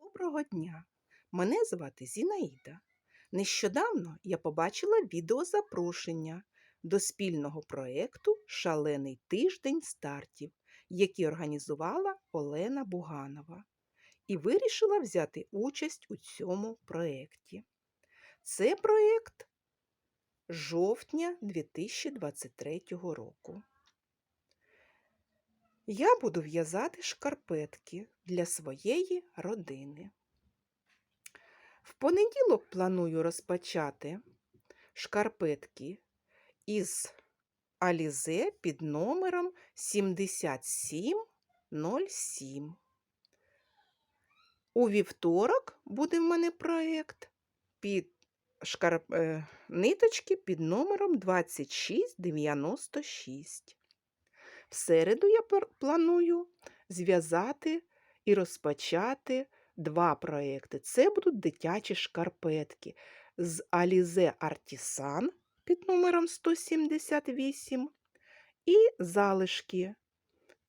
Доброго дня! Мене звати Зінаїда. Нещодавно я побачила відеозапрошення до спільного проєкту Шалений тиждень стартів, який організувала Олена Буганова, і вирішила взяти участь у цьому проєкті. Це проєкт жовтня 2023 року. Я буду в'язати шкарпетки для своєї родини. В понеділок планую розпочати шкарпетки із Алізе під номером 7707. У вівторок буде в мене проєкт під шкарп... е, ниточки під номером 2696. В середу я планую зв'язати і розпочати два проекти. Це будуть дитячі шкарпетки з Alize Artisan під номером 178 і залишки.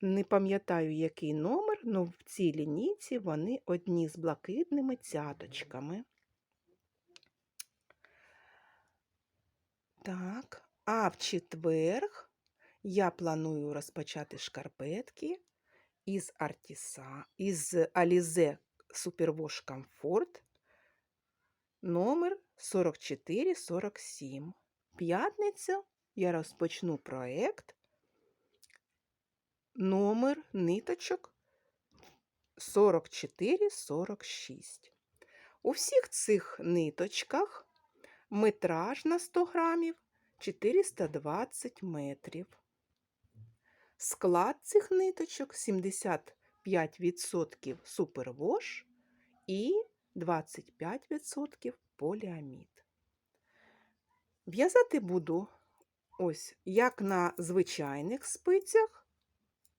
Не пам'ятаю, який номер, але в цій лінійці вони одні з блакитними цяточками. Так, а в четверг я планую розпочати шкарпетки із Артіса, із Alize Superwash Comfort номер 4447. П'ятницю я розпочну проєкт номер ниточок 4446. У всіх цих ниточках метраж на 100 грамів 420 метрів. Склад цих ниточок 75% супервош і 25% поліамід. В'язати буду ось як на звичайних спицях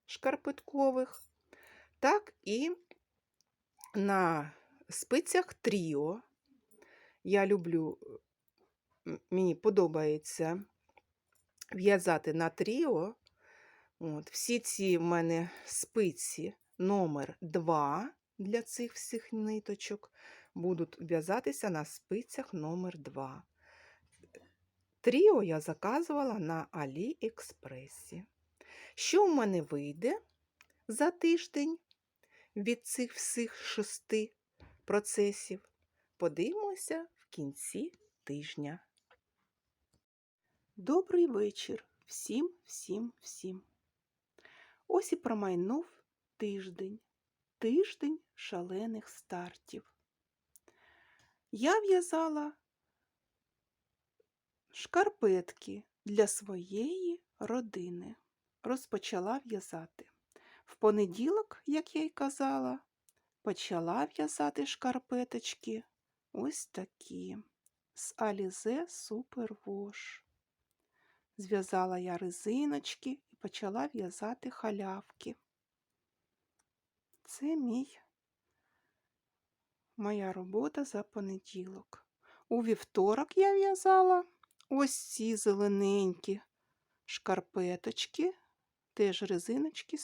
шкарпеткових, так і на спицях тріо. Я люблю, мені подобається в'язати на тріо. От, всі ці в мене спиці номер 2 для цих всіх ниточок будуть в'язатися на спицях номер 2. Тріо я заказувала на Аліекспресі. Що в мене вийде за тиждень від цих всіх шести процесів? Подивимося в кінці тижня. Добрий вечір всім, всім, всім. Ось і промайнув тиждень, тиждень шалених стартів. Я в'язала шкарпетки для своєї родини. Розпочала в'язати. В понеділок, як я й казала, почала в'язати шкарпеточки ось такі з Alize Superwash. Зв'язала я резиночки почала в'язати халявки. Це мій, моя робота за понеділок. У вівторок я в'язала ось ці зелененькі шкарпеточки, теж резиночки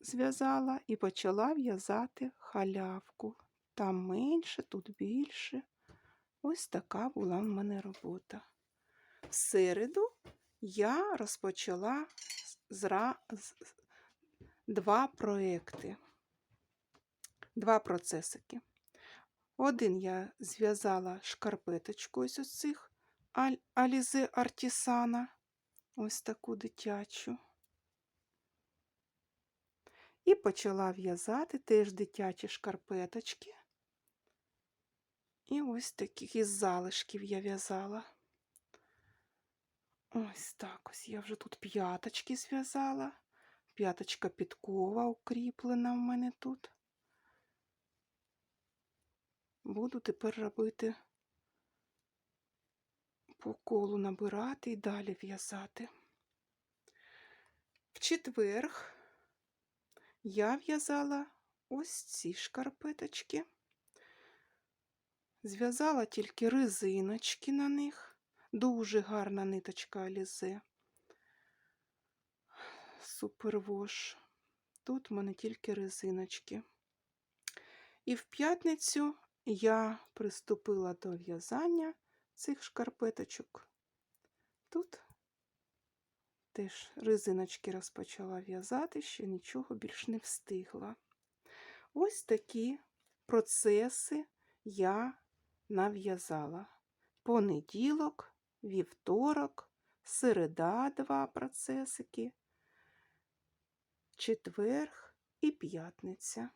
зв'язала і почала в'язати халявку. Там менше, тут більше. Ось така була в мене робота. В середу я розпочала два проекти, два процесики. Один я зв'язала шкарпеточку ось із цих Алізе Артісана, ось таку дитячу. І почала в'язати теж дитячі шкарпеточки. І ось таких із залишків я в'язала. Ось так ось я вже тут п'яточки зв'язала. П'яточка підкова укріплена в мене тут. Буду тепер робити по колу набирати і далі в'язати. В четверг я в'язала ось ці шкарпеточки. Зв'язала тільки резиночки на них. Дуже гарна ниточка Алізе. Супервош. Тут в мене тільки резиночки. І в п'ятницю я приступила до в'язання цих шкарпеточок. Тут теж резиночки розпочала в'язати, ще нічого більш не встигла. Ось такі процеси я нав'язала. Понеділок, вівторок, середа два процесики, четверг і п'ятниця.